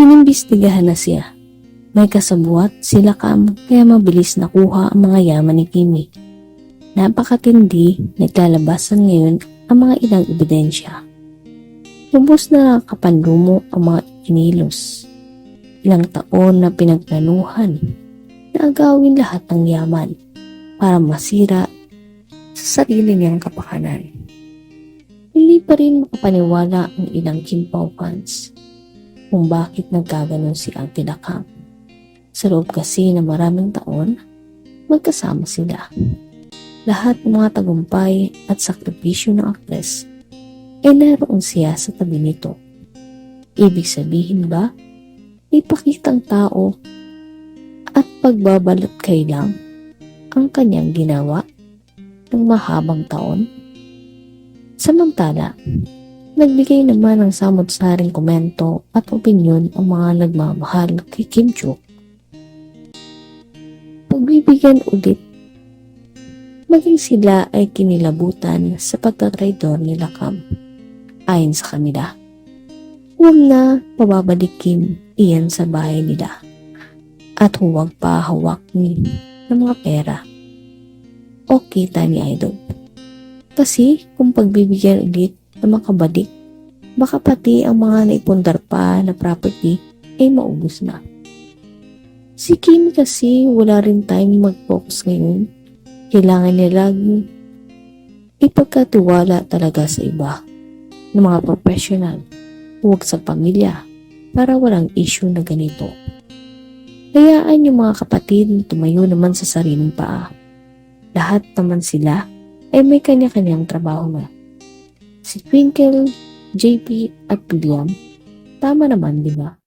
Inimbestigahan na siya. May kasabuat sila kam kaya mabilis nakuha ang mga yaman ni Kimi. Napakatindi, naglalabasan ngayon ang mga ilang ebidensya. Lubos na kapanlumo ang mga kinilos. Ilang taon na pinagplanuhan na agawin lahat ng yaman para masira sa sarili niyang kapakanan. Hindi pa rin makapaniwala ang ilang Kimpaw fans kung bakit nagkaganon si Auntie Nakam. Sa loob kasi na maraming taon, magkasama sila. Lahat ng mga tagumpay at sakripisyo ng aktres ay naroon siya sa tabi nito. Ibig sabihin ba, ipakitang tao at pagbabalot kay lang ang kanyang ginawa ng mahabang taon? Samantala, nagbigay naman ng samot-saring komento at opinyon ang mga nagmamahal kay Kim Joo. Pagbibigyan ulit, maging sila ay kinilabutan sa pagtatraidor nila Kam. Ayon sa kanila, huwag na pababalikin iyan sa bahay nila at huwag pa hawak ni ng mga pera o kita ni Idol. Kasi kung pagbibigyan ulit na makabalik, baka pati ang mga naipundar pa na property ay maubos na. Si Kim kasi wala rin time mag-focus ngayon. Kailangan niya lagi ipagkatiwala talaga sa iba ng mga professional, huwag sa pamilya para walang issue na ganito. Hayaan yung mga kapatid na tumayo naman sa sariling paa. Lahat naman sila ay may kanya-kanyang trabaho na. Si Twinkle, JP at William, tama naman di ba?